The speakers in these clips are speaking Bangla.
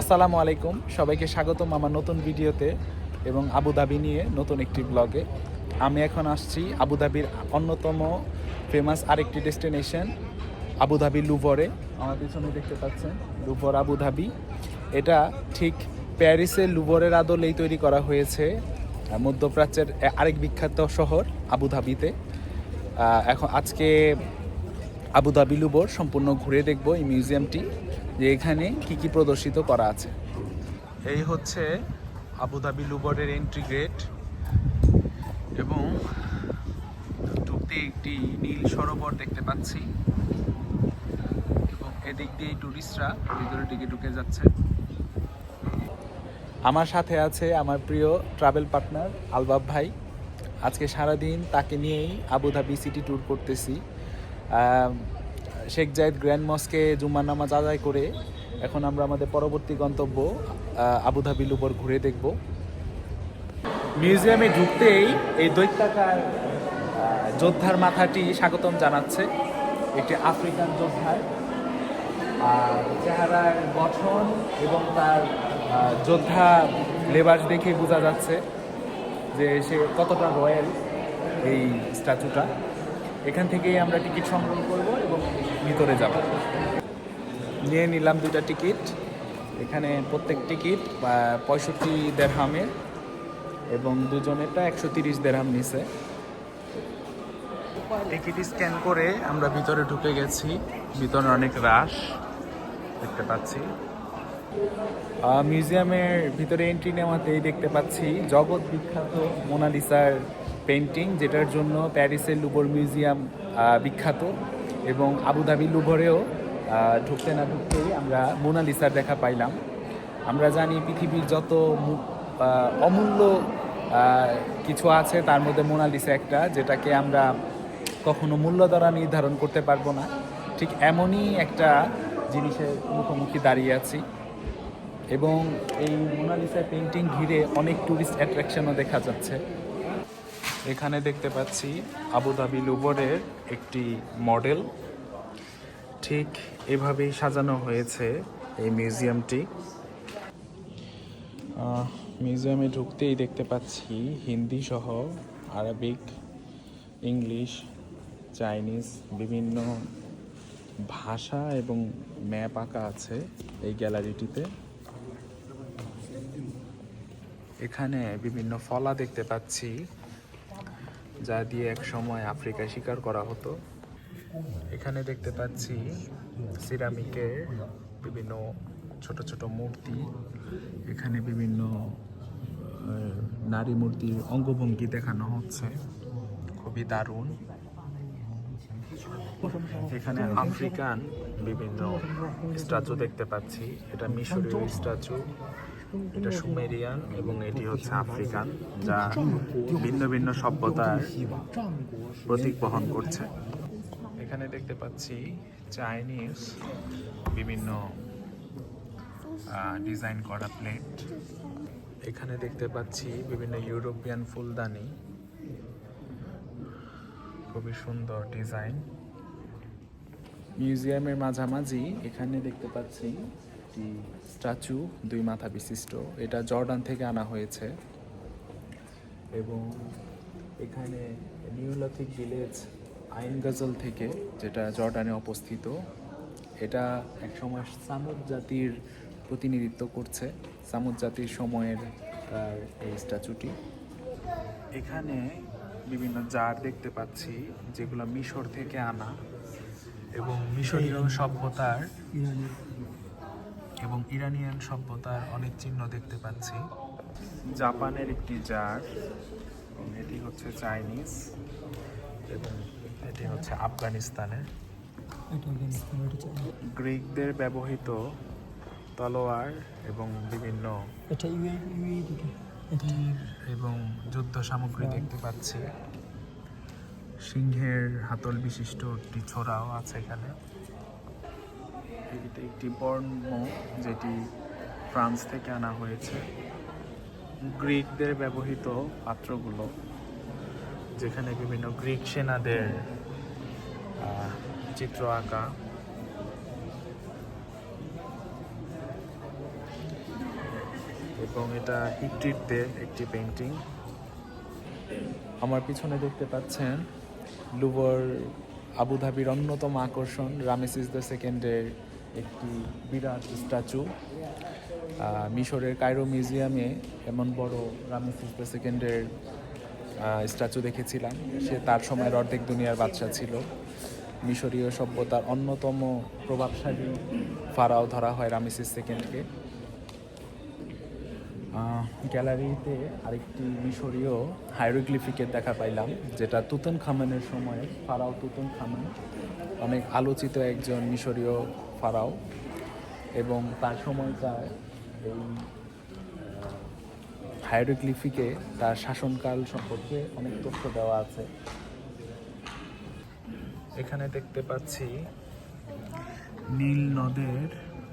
আসসালামু আলাইকুম। সবাইকে স্বাগতম আমার নতুন ভিডিওতে এবং আবুধাবি নিয়ে নতুন একটি ব্লগে আমি এখন আসছি আবুধাবির অন্যতম ফেমাস আরেকটি ডেস্টিনেশন আবুধাবি লুভরে। আমার পিছনে দেখতে পাচ্ছেন লুভর আবুধাবি এটা ঠিক প্যারিসের লুভরের আদলেই তৈরি করা হয়েছে মধ্যপ্রাচ্যের আরেক বিখ্যাত শহর আবুধাবিতে এখন আজকে আবুধাবি লুবর সম্পূর্ণ ঘুরে দেখব এই মিউজিয়ামটি যে এখানে কি কি প্রদর্শিত করা আছে? এই হচ্ছে আবুধাবি লুবরের এন্ট্রি গেট এবং ঢুকতে একটি নীল সরোবর দেখতে পাচ্ছি এবং এদিক দিয়ে টুরিস্টরা ভিতরের দিকে ঢুকে যাচ্ছে। আমার সাথে আছে আমার প্রিয় ট্রাভেল পার্টনার আলবাব ভাই। আজকে সারাদিন তাকে নিয়েই আবুধাবি সিটি ট্যুর করতেছি। শেখ জায়েদ গ্র্যান্ড মস্কে জুম্মার নামাজ আদায় করে এখন আমরা আমাদের পরবর্তী গন্তব্য আবুধাবির উপর ঘুরে দেখব। মিউজিয়ামে ঢুকতেই এই দৈত্যাকার যোদ্ধার মাথাটি স্বাগতম জানাচ্ছে। একটি আফ্রিকান যোদ্ধার, আর চেহারার গঠন এবং তার যোদ্ধা লেবাস দেখে বোঝা যাচ্ছে যে সে কতটা রয়্যাল এই স্ট্যাচুটা। এখান থেকেই আমরা টিকিট সংগ্রহ করব এবং ভিতরে যাব। নিয়ে নিলাম দুটা টিকিট। এখানে প্রত্যেক টিকিট পঁয়ষট্টি দেড়হামের এবং দুজনেরটা একশো তিরিশ দেড়হাম নিছে। টিকিট স্ক্যান করে আমরা ভিতরে ঢুকে গেছি। ভিতরে অনেক রাশ দেখতে পাচ্ছি। মিউজিয়ামের ভিতরে এন্ট্রি নেওয়াতেই দেখতে পাচ্ছি জগৎ বিখ্যাত মোনালিসার পেন্টিং যেটার জন্য প্যারিসের লুবর মিউজিয়াম বিখ্যাত। এবং আবুধাবি লুভরেও ঢুকতে না ঢুকতেই আমরা মোনালিসার দেখা পাইলাম। আমরা জানি পৃথিবীর যত অমূল্য কিছু আছে, তার মধ্যে মোনালিসা একটা, যেটাকে আমরা কখনো মূল্য দ্বারা নির্ধারণ করতে পারব না। ঠিক এমনই একটা জিনিসের মুখোমুখি দাঁড়িয়ে আছি। এবং এই মোনালিসা পেন্টিং ঘিরে অনেক ট্যুরিস্ট অ্যাট্রাকশনও দেখা যাচ্ছে। এখানে দেখতে পাচ্ছি আবুধাবি লুবরের একটি মডেল। ঠিক এভাবেই সাজানো হয়েছে এই মিউজিয়ামটি। মিউজিয়ামে ঢুকতেই দেখতে পাচ্ছি হিন্দি সহ আরবিক, ইংলিশ, চাইনিজ বিভিন্ন ভাষা এবং ম্যাপ আঁকা আছে এই গ্যালারিটিতে। এখানে বিভিন্ন ফলা দেখতে পাচ্ছি। যা দিয়ে এক সময় আফ্রিকায় শিকার করা হতো। এখানে দেখতে পাচ্ছি সিরামিকের বিভিন্ন ছোট ছোট মূর্তি, এখানে বিভিন্ন নারী মূর্তির অঙ্গভঙ্গি দেখানো হচ্ছে। খুবই দারুণ। এখানে আফ্রিকান বিভিন্ন স্ট্যাচু দেখতে পাচ্ছি। এটা মিশরীয় স্ট্যাচু। এটা সুমেরিয়ান এবং এটি হচ্ছে আফ্রিকান, যা ভিন্ন ভিন্ন সভ্যতার প্রতীক বহন করছে। এখানে দেখতে পাচ্ছি চাইনিজ বিভিন্ন ডিজাইন করা প্লেট। এখানে দেখতে পাচ্ছি বিভিন্ন ইউরোপিয়ান ফুলদানি। খুবই সুন্দর ডিজাইন। মিউজিয়ামের মাঝামাঝি এখানে দেখতে পাচ্ছি স্ট্যাচু, দুই মাথা বিশিষ্ট। এটা জর্ডান থেকে আনা হয়েছে। এবং এখানে নিউলথিক ভিলেজ আইন গজল থেকে, যেটা জর্ডানে অবস্থিত, এটা একসময় সামুদ জাতির প্রতিনিধিত্ব করছে। সামুদ জাতির সময়ের তার এই স্ট্যাচুটি। এখানে বিভিন্ন জার দেখতে পাচ্ছি, যেগুলো মিশর থেকে আনা এবং মিশরীয় সভ্যতার এবং ইরানিয়ান সভ্যতার অনেক চিহ্ন দেখতে পাচ্ছি। জাপানের একটি জার এবং এটি হচ্ছে চাইনিজ এবং এটি হচ্ছে আফগানিস্তানের। গ্রিকদের ব্যবহৃত তলোয়ার এবং বিভিন্ন এবং যুদ্ধ সামগ্রী দেখতে পাচ্ছি। সিংহের হাতল বিশিষ্ট একটি ছোড়াও আছে এখানে। এটি একটি বর্ণ যেটি ফ্রান্স থেকে আনা হয়েছে। গ্রিকদের ব্যবহৃত পাত্রগুলো, যেখানে বিভিন্ন গ্রিক সেনাদের চিত্র আঁকা। এবং এটা হিট্রিটদের একটি পেন্টিং আমার পিছনে দেখতে পাচ্ছেন লুভর আবুধাবির অন্যতম আকর্ষণ, রামেসিস দ্য সেকেন্ডের একটি বিরাট স্ট্যাচু মিশরের কায়রো মিউজিয়ামে এমন বড় রামেসিস সেকেন্ডের স্ট্যাচু দেখেছিলাম। সে তার সময়ের অর্ধেক দুনিয়ার বাদশা ছিল। মিশরীয় সভ্যতার অন্যতম প্রভাবশালী ফারাও ধরা হয় রামেসিস সেকেন্ডকে। গ্যালারিতে আরেকটি মিশরীয় হাইরোগ্লিফিকের দেখা পাইলাম, যেটা তুতন খামানের সময়, ফারাও তুতন খামান অনেক আলোচিত একজন মিশরীয় ফারাও এবং তার সময়কার এই হাইরোগ্লিফিকে তার শাসনকাল সম্পর্কে অনেক তথ্য দেওয়া আছে। এখানে দেখতে পাচ্ছি নীল নদের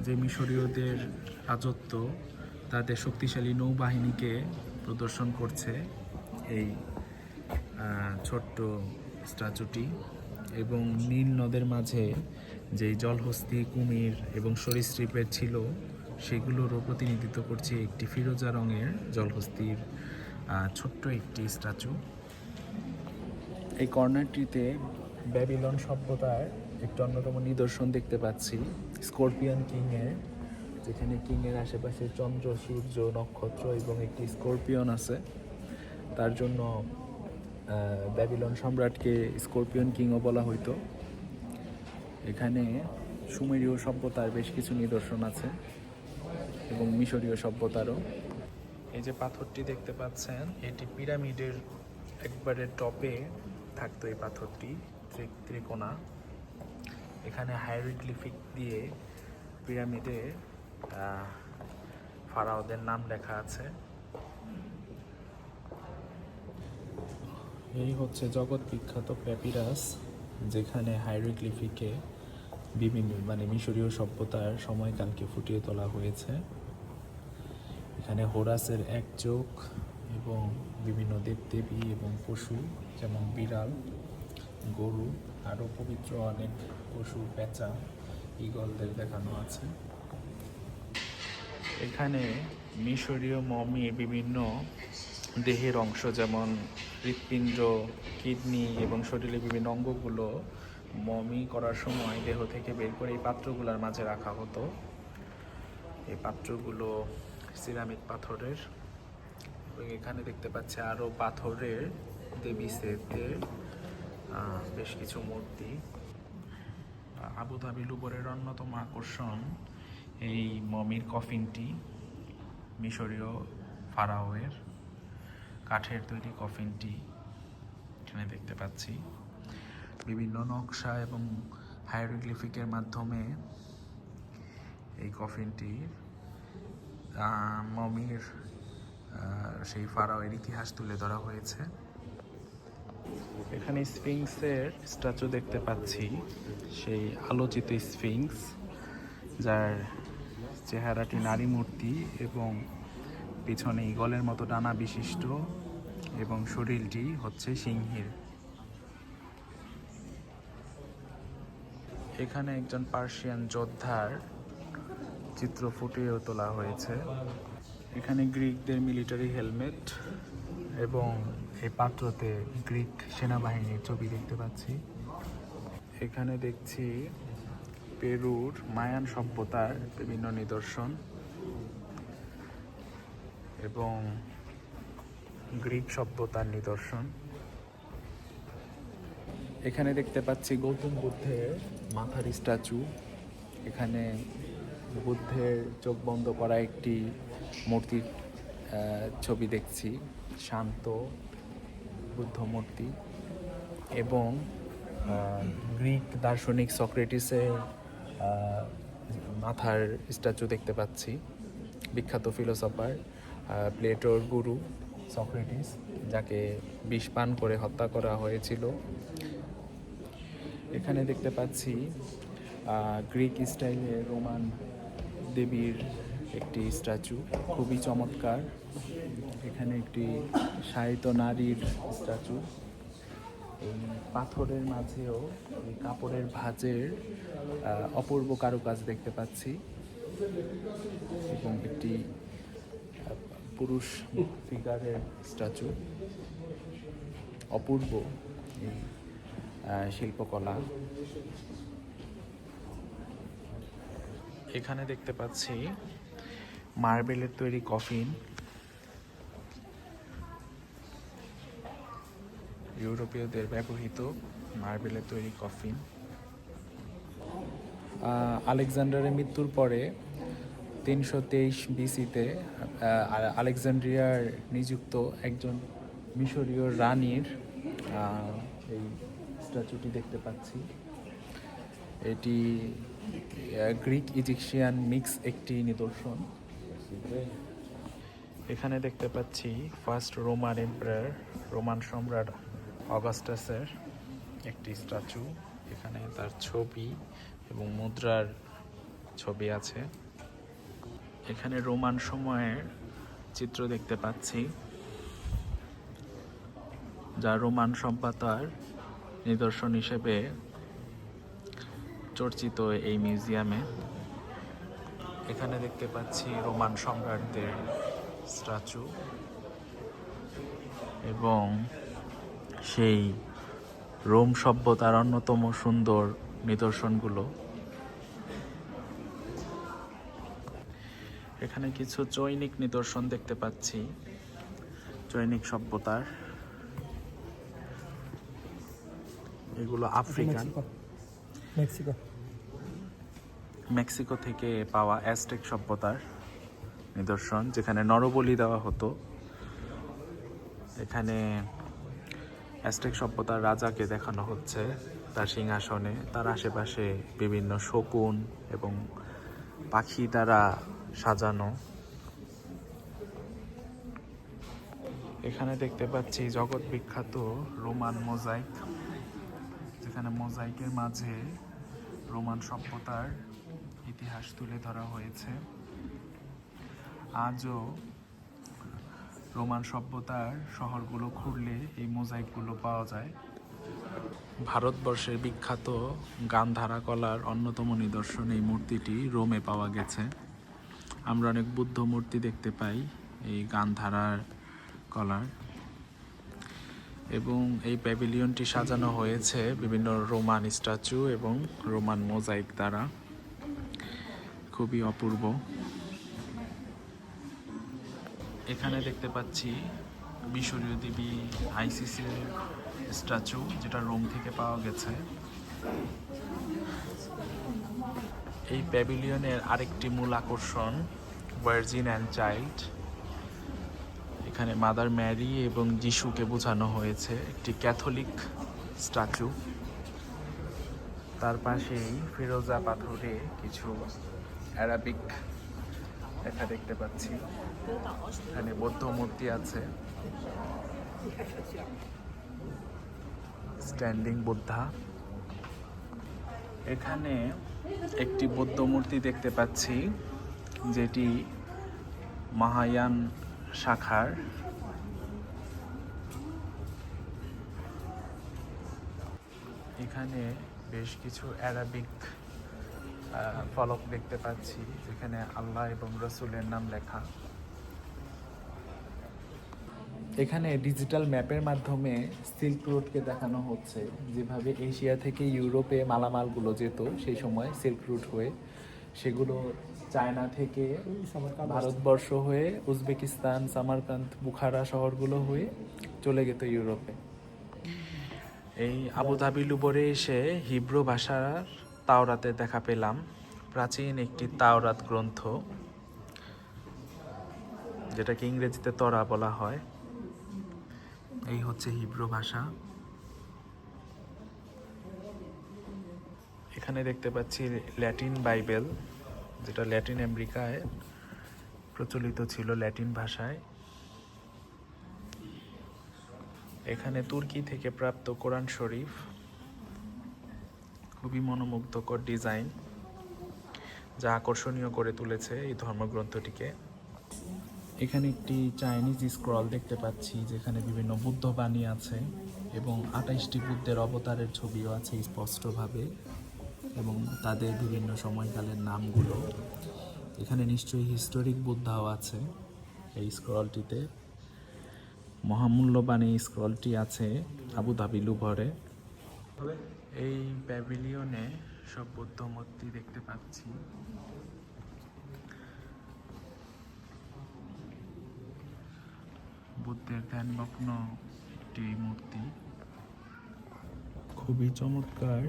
যে মিশরীয়দের রাজত্ব তাদের শক্তিশালী নৌবাহিনীকে প্রদর্শন করছে এই ছোট্ট স্ট্যাচুটি এবং নীল নদের মাঝে যে জলহস্তি, কুমির এবং সরীসৃপের ছিল, সেগুলোরও প্রতিনিধিত্ব করছে একটি ফিরোজা রঙের জলহস্তির ছোট্ট একটি স্ট্যাচু। এই কর্নারটিতে ব্যাবিলন সভ্যতার একটি অন্যতম নিদর্শন দেখতে পাচ্ছি, স্করপিয়ন কিংয়ের, যেখানে কিংয়ের আশেপাশে চন্দ্র, সূর্য, নক্ষত্র এবং একটি স্করপিয়ন আছে। তার জন্য ব্যাবিলন সম্রাটকে স্করপিয়ন কিংও বলা হইতো। এখানে সুমেরীয় সভ্যতার বেশ কিছু নিদর্শন আছে এবং মিশরীয় সভ্যতারও। এই যে পাথরটি দেখতে পাচ্ছেন, এটি পিরামিডের একবারে টপে থাকতো এই পাথরটি ত্রি- ত্রিকোণা। এখানে হাইরোগ্লিফিক দিয়ে পিরামিডে ফারাওদের নাম লেখা আছে। এই হচ্ছে জগৎ বিখ্যাত প্যাপিরাস, যেখানে হাইরোগ্লিফিকে বিভিন্ন মানে মিশরীয় সভ্যতার সময়কালকে ফুটিয়ে তোলা হয়েছে। এখানে হোরাসের এক চোখ এবং বিভিন্ন দেবদেবী এবং পশু, যেমন বিড়াল, গরু, আরও পবিত্র অনেক পশু, পেঁচা ইগলদের দেখানো আছে। এখানে মিশরীয় মমির বিভিন্ন দেহের অংশ, যেমন হৃৎপিণ্ড, কিডনি এবং শরীরের বিভিন্ন অঙ্গগুলো মমি করার সময় দেহ থেকে বের করে এই পাত্রগুলোর মাঝে রাখা হতো। এই পাত্রগুলো সিরামিক পাথরের। এবং এখানে দেখতে পাচ্ছি আরও পাথরের দেবী সেতের বেশ কিছু মূর্তি। আবুধাবি লুবরের অন্যতম আকর্ষণ এই মমির কফিনটি, মিশরীয় ফারাওয়ের কাঠের তৈরি কফিনটি। এখানে দেখতে পাচ্ছি। বিভিন্ন নকশা এবং হাইরোগ্লিফিকের মাধ্যমে এই কফিনটির মমির সেই ফারাওয়ের ইতিহাস তুলে ধরা হয়েছে। এখানে স্ফিংসের স্ট্যাচু দেখতে পাচ্ছি, সেই আলোচিত স্ফিংস, যার চেহারাটি নারী মূর্তি এবং পিছনে ইগলের মতো ডানা বিশিষ্ট এবং শরীরটি হচ্ছে সিংহীর। এখানে একজন পার্সিয়ান যোদ্ধার চিত্র ফুটিয়েও তোলা হয়েছে। এখানে গ্রিকদের মিলিটারি হেলমেট এবং এই পাত্রতে গ্রিক সেনাবাহিনীর ছবি দেখতে পাচ্ছি। এখানে দেখছি পেরুর মায়ান সভ্যতার বিভিন্ন নিদর্শন এবং গ্রিক সভ্যতার নিদর্শন। এখানে দেখতে পাচ্ছি গৌতম বুদ্ধের মাথার স্ট্যাচু। এখানে বুদ্ধের চোখ বন্ধ করা একটি মূর্তির ছবি দেখছি, শান্ত বুদ্ধ মূর্তি। এবং গ্রিক দার্শনিক সক্রেটিসের মাথার স্ট্যাচু দেখতে পাচ্ছি। বিখ্যাত ফিলোসফার প্লেটোর গুরু সক্রেটিস, যাকে বিষ পান করে হত্যা করা হয়েছিল। এখানে দেখতে পাচ্ছি গ্রিক স্টাইলে রোমান দেবীর একটি স্ট্যাচু, খুবই চমৎকার। এখানে একটি সাহিত্য নারীর স্ট্যাচু। এই পাথরের মাঝেও এই কাপড়ের ভাঁজের অপূর্ব কারুকাজ দেখতে পাচ্ছি। এবং একটি পুরুষ ফিগারের স্ট্যাচু। অপূর্ব এই শিল্পকলা। এখানে দেখতে পাচ্ছি মার্বেলের তৈরি কফিন। ইউরোপীয়দের ব্যবহৃত মার্বেলের তৈরি কফিন। আলেকজান্ডারের মৃত্যুর পরে তিনশো তেইশ বিসিতে আলেকজান্ড্রিয়ার নিযুক্ত একজন মিশরীয় রানীর এই স্ট্যাচুটি দেখতে পাচ্ছি। এটি গ্রিক ইজিপশিয়ান মিক্স একটি নিদর্শন। এখানে দেখতে পাচ্ছি ফার্স্ট রোমান এম্পায়ার, রোমান সম্রাট অগাস্টাসের একটি স্ট্যাচু। এখানে তার ছবি এবং মুদ্রার ছবি আছে। এখানে রোমান সময়ের চিত্র দেখতে পাচ্ছি, যা রোমান সভ্যতার নিদর্শন হিসেবে চর্চিত এই মিউজিয়ামে। এখানে দেখতে পাচ্ছি রোমান সম্রাটদের স্ট্যাচু এবং সেই রোম সভ্যতার অন্যতম সুন্দর নিদর্শনগুলো। এখানে কিছু চৈনিক নিদর্শন দেখতে পাচ্ছি, চৈনিক সভ্যতার। এগুলো আফ্রিকান। মেক্সিকো। মেক্সিকো থেকে পাওয়া অ্যাজটেক সভ্যতার নিদর্শন যেখানে নরবলি দেওয়া হতো। এখানে অ্যাজটেক সভ্যতার রাজাকে দেখানো হচ্ছে তার সিংহাসনে। তার আশেপাশে বিভিন্ন শকুন এবং পাখি দ্বারা সাজানো। এখানে দেখতে পাচ্ছি জগৎ বিখ্যাত রোমান মোজাইক। যেখানে মোজাইকের মাঝে রোমান সভ্যতার ইতিহাস তুলে ধরা হয়েছে। আজও রোমান সভ্যতার শহরগুলো খুঁড়লে এই মোজাইকগুলো পাওয়া যায়। ভারতবর্ষের বিখ্যাত গান্ধারা কলার অন্যতম নিদর্শন এই মূর্তিটি রোমে পাওয়া গেছে। আমরা অনেক বুদ্ধ মূর্তি দেখতে পাই এই গান্ধারার কলার। এবং এই প্যাভিলিয়নটি সাজানো হয়েছে বিভিন্ন রোমান স্ট্যাচু এবং রোমান মোজাইক দ্বারা। খুবই অপূর্ব। এখানে দেখতে পাচ্ছি মিশরীয় দেবী আইসিসির স্ট্যাচু, যেটা রোম থেকে পাওয়া গেছে। এই প্যাভিলিয়নের আরেকটি মূল আকর্ষণ ভার্জিন অ্যান্ড চাইল্ড। এখানে মাদার ম্যারি এবং যিশুকে বোঝানো হয়েছে, একটি ক্যাথলিক স্ট্যাচু। তার পাশেই ফিরোজা পাথরে কিছু অ্যারাবিক লেখা দেখতে পাচ্ছি। এখানে বৌদ্ধ মূর্তি আছে। স্ট্যান্ডিং বুদ্ধা। এখানে একটি বৌদ্ধ মূর্তি দেখতে পাচ্ছি, যেটি মহায়ান শাখার। এখানে বেশ কিছু অ্যারাবিক ফলক দেখতে পাচ্ছি, যেখানে আল্লাহ এবং রসুলের নাম লেখা। এখানে ডিজিটাল ম্যাপের মাধ্যমে সিল্ক রুটকে দেখানো হচ্ছে। যেভাবে এশিয়া থেকে ইউরোপে মালামালগুলো যেত, সেই সময় সিল্ক রুট হয়ে সেগুলো চায়না থেকে ভারতবর্ষ হয়ে উজবেকিস্তান সামারকান্ত বুখারা শহরগুলো হয়ে চলে যেত ইউরোপে। এই আবুধাবি লুবরে এসে হিব্রু ভাষার তাওরাতে দেখা পেলাম। প্রাচীন একটি তাওরাত গ্রন্থ যেটাকে ইংরেজিতে তরা বলা হয়। এই হচ্ছে হিব্রু ভাষা। এখানে দেখতে পাচ্ছি ল্যাটিন বাইবেল, যেটা ল্যাটিন আমেরিকায় প্রচলিত ছিল ল্যাটিন ভাষায়। এখানে তুর্কি থেকে প্রাপ্ত কোরআন শরীফ, খুবই মনোমুগ্ধকর ডিজাইন, যা আকর্ষণীয় করে তুলেছে এই ধর্মগ্রন্থটিকে। এখানে একটি চাইনিজ স্ক্রল দেখতে পাচ্ছি, যেখানে বিভিন্ন বুদ্ধ বাণী আছে এবং আঠাইশটি বুদ্ধের অবতারের ছবিও আছে স্পষ্টভাবে। এবং তাদের বিভিন্ন সময়কালের নামগুলো। এখানে নিশ্চয়ই হিস্টোরিক বুদ্ধাও আছে এই স্ক্রলটিতে মহামূল্যবান এই স্ক্রলটি আছে আবুধাবি লুভরে। এই প্যাভিলিয়নে সব বৌদ্ধ মূর্তি দেখতে পাচ্ছি। বুদ্ধের ধ্যানমগ্ন একটি মূর্তি। খুবই চমৎকার।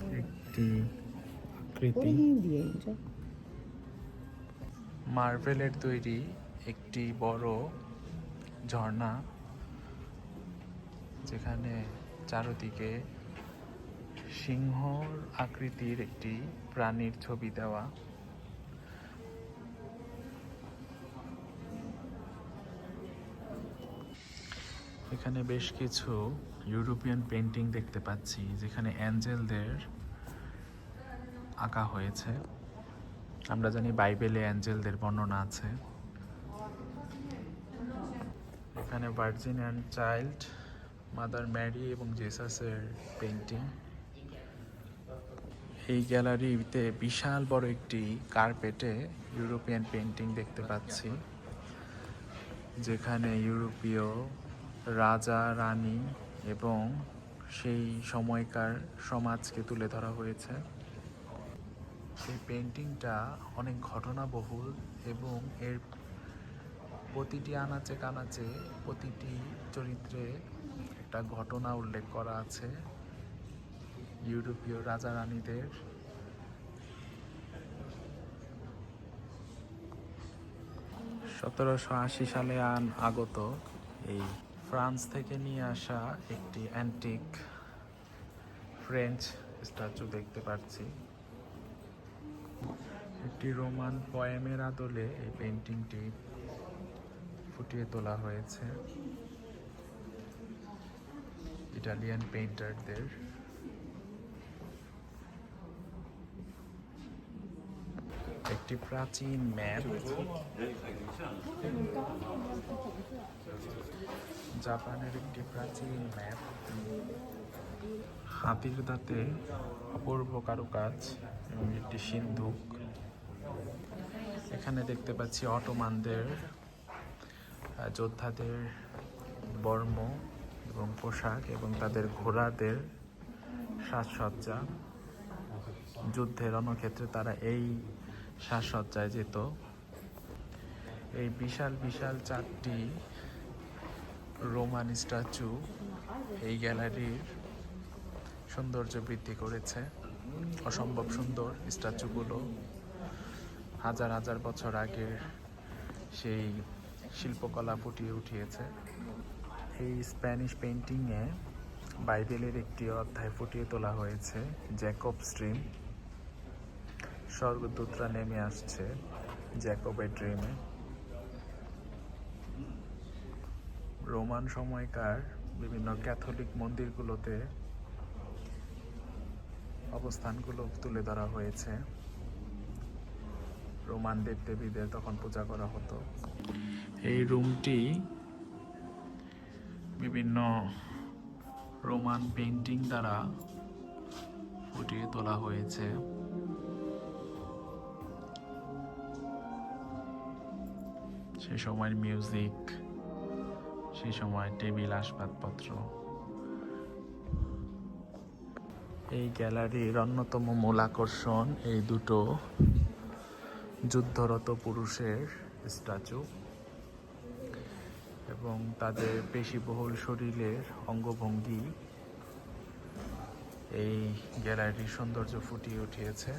একটি আকৃতি। মার্বেলের তৈরি একটি বড় ঝর্ণা যেখানে চারদিকে সিংহ আকৃতির একটি প্রাণীর ছবি দেওয়া। এখানে বেশ কিছু ইউরোপিয়ান পেন্টিং দেখতে পাচ্ছি, যেখানে অ্যাঞ্জেলদের আঁকা হয়েছে। আমরা জানি বাইবেলে অ্যাঞ্জেলদের বর্ণনা আছে। এখানে virgin and child, mother Mary এবং জেসাসের পেন্টিং এই গ্যালারিতে বিশাল বড় একটি কার্পেটে ইউরোপিয়ান পেন্টিং দেখতে পাচ্ছি, যেখানে ইউরোপীয় রাজা, রানী এবং সেই সময়কার সমাজকে তুলে ধরা হয়েছে। এই পেন্টিংটা অনেক ঘটনাবহুল এবং এর প্রতিটি আনাচে কানাচে, প্রতিটি চরিত্রে একটা ঘটনা উল্লেখ করা আছে ইউরোপীয় রাজা রানীদের। সতেরোশো আশি সালে আন আগত এই ফ্রান্স থেকে নিয়ে আসা একটি অ্যান্টিক ফ্রেঞ্চ স্ট্যাচু দেখতে পাচ্ছি। একটি রোমান পয়েমের আদলে এই পেন্টিংটি ফুটিয়ে তোলা হয়েছে। ইটালিয়ান পেইন্টারদের একটি প্রাচীন ম্যাপ জাপানের একটি প্রাচীন ম্যাপ। হাতির দাঁতে অপূর্ব কারুকাজ এবং একটি সিন্ধুক। এখানে দেখতে পাচ্ছি অটোমানদের যোদ্ধাদের বর্ম এবং পোশাক এবং তাদের ঘোড়াদের সাজসজ্জা। যুদ্ধের রণক্ষেত্রে তারা এই সাজসজ্জায় যেত। এই বিশাল বিশাল চারটি রোমান স্ট্যাচু এই গ্যালারির সৌন্দর্য বৃদ্ধি করেছে। অসম্ভব সুন্দর স্ট্যাচুগুলো। হাজার হাজার বছর আগের সেই শিল্পকলা ফুটিয়ে উঠিয়েছে। এই স্প্যানিশ পেন্টিংয়ে বাইবেলের একটি অধ্যায় ফুটিয়ে তোলা হয়েছে, জ্যাকব স্ট্রিম। স্বর্গদূতরা নেমে আসছে জ্যাকবের ড্রিমে। রোমান সময়কার বিভিন্ন ক্যাথলিক মন্দিরগুলোতে অবস্থানগুলো তুলে ধরা হয়েছে। রোমান দেবদেবীদের তখন পূজা করা হতো। এই রুমটি বিভিন্ন রোমান পেন্টিং দ্বারা ফুটিয়ে তোলা হয়েছে। সেই সময়ের মিউজিক সেই সময় টেবিল আসবাবপত্র। এই গ্যালারির অন্যতম মূল আকর্ষণ এই দুটো যুদ্ধরত পুরুষের স্ট্যাচু এবং তাদের পেশিবহুল শরীরের অঙ্গভঙ্গি। এই গ্যালারির সৌন্দর্য ফুটিয়ে উঠিয়েছে।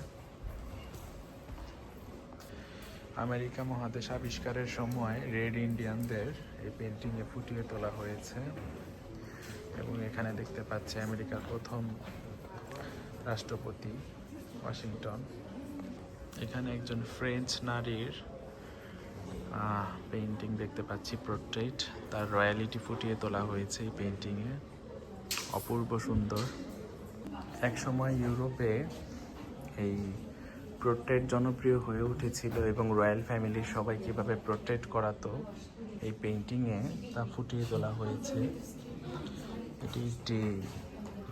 আমেরিকা মহাদেশ আবিষ্কারের সময় রেড ইন্ডিয়ানদের এই পেন্টিংয়ে ফুটিয়ে তোলা হয়েছে এবং এখানে দেখতে পাচ্ছি আমেরিকার প্রথম রাষ্ট্রপতি ওয়াশিংটন। এখানে একজন ফ্রেঞ্চ নারীর পেন্টিং দেখতে পাচ্ছি, পোর্ট্রেট। তার রয়্যালিটি ফুটিয়ে তোলা হয়েছে এই পেন্টিংয়ে অপূর্ব সুন্দর। একসময় ইউরোপে এই পোর্ট্রেট জনপ্রিয় হয়ে উঠেছিল এবং রয়্যাল ফ্যামিলির সবাই কীভাবে পোর্ট্রেট করাতো এই পেন্টিংয়ে তা ফুটিয়ে তোলা হয়েছে। এটি একটি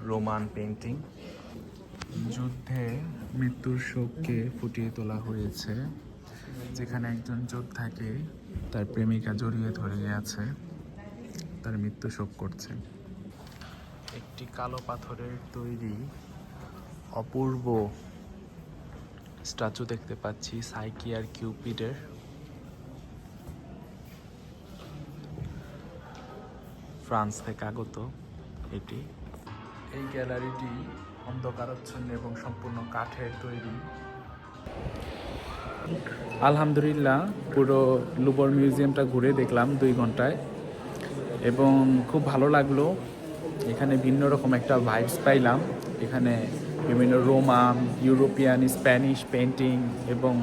রোমান পেন্টিং যুদ্ধে মৃত্যুর শোককে ফুটিয়ে তোলা হয়েছে, যেখানে একজন যোদ্ধাকে তার প্রেমিকা জড়িয়ে ধরে আছে, তার মৃত্যু শোক করছে। একটি কালো পাথরের তৈরি অপূর্ব স্ট্যাচু দেখতে পাচ্ছি, সাইকি আর কিউপিডের। ফ্রান্স থেকে আগত এটি। এই গ্যালারিটি অন্ধকারচ্ছন্ন এবং সম্পূর্ণ কাঠের তৈরি। আলহামদুলিল্লাহ, পুরো লুবর মিউজিয়ামটা ঘুরে দেখলাম দুই ঘন্টায়। এবং খুব ভালো লাগল, এখানে ভিন্ন রকম একটা ভাইবস পাইলাম। এখানে বিভিন্ন রোমান ইউরোপিয়ান স্প্যানিশ পেন্টিং এবং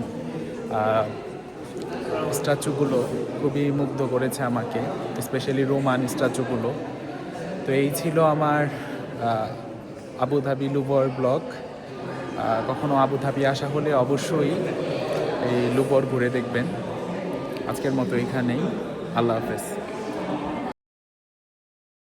স্ট্যাচুগুলো খুবই মুগ্ধ করেছে আমাকে স্পেশালি রোমান স্ট্যাচুগুলো। তো এই ছিল আমার আবুধাবি লুবর আহ, কখনো আবুধাবি আসা হলে অবশ্যই এই লুবর ঘুরে দেখবেন। আজকের মতো এখানেই। আল্লাহ হাফেজ।